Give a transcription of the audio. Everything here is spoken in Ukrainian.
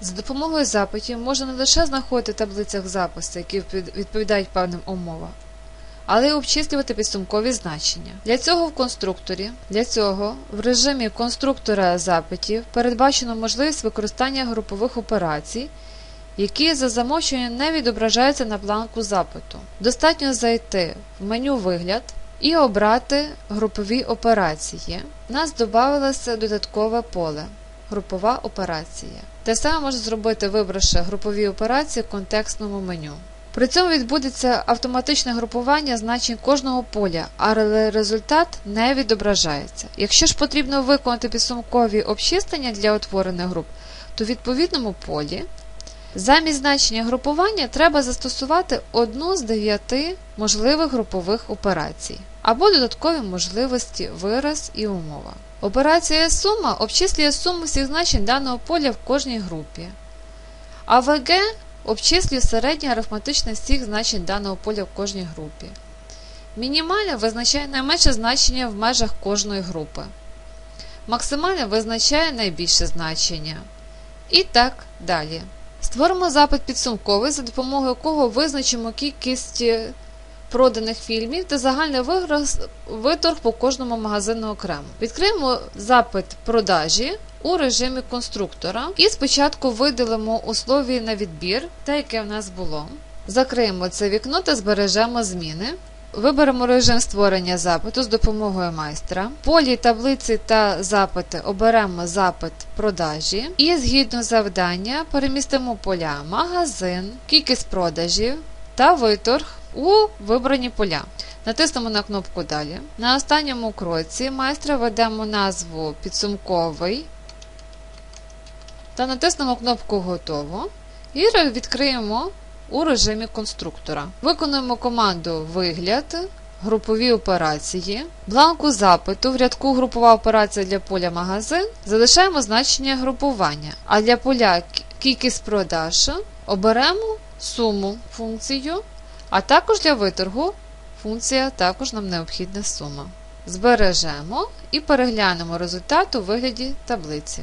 За допомогою запитів можна не лише знаходити в таблицях записи, які відповідають певним умовам, але й обчислювати підсумкові значення. Для цього в конструкторі, для цього в режимі конструктора запитів передбачено можливість використання групових операцій, які за замовчуванням не відображаються на бланку запиту. Достатньо зайти в меню Вигляд і обрати групові операції. У нас додавалося додаткове поле Групова операція. Те саме можна зробити, вибравши групові операції в контекстному меню. При цьому відбудеться автоматичне групування значень кожного поля, але результат не відображається. Якщо ж потрібно виконати підсумкові обчислення для утворених груп, то в відповідному полі замість значення групування треба застосувати одну з дев'яти можливих групових операцій або додаткові можливості вираз і умова. Операція сума обчислює суму всіх значень даного поля в кожній групі. А ВГ обчислює середнє арифметичне всіх значень даного поля в кожній групі. Мінімальне визначає найменше значення в межах кожної групи. Максимальне визначає найбільше значення. І так далі. Створимо запит підсумковий, за допомогою якого визначимо кількість е, проданих фільмів та загальний виграш- виторг по кожному магазину окремо. Відкриємо запит продажі у режимі конструктора і спочатку видалимо у слові на відбір, те, яке в нас було. Закриємо це вікно та збережемо зміни. Виберемо режим створення запиту з допомогою майстра. В полі таблиці та запити оберемо запит продажі і згідно завдання перемістимо поля магазин, кількість продажів та виторг у вибрані поля. Натиснемо на кнопку Далі. На останньому кроці майстра введемо назву підсумковий та натиснемо кнопку Готово і відкриємо у режимі конструктора. Виконуємо команду Вигляд, групові операції, бланку запиту в рядку Групова операція для поля магазин залишаємо значення групування, а для поля кількість продаж оберемо суму функцію, а також для виторгу функція також нам необхідна сума. Збережемо і переглянемо результат у вигляді таблиці.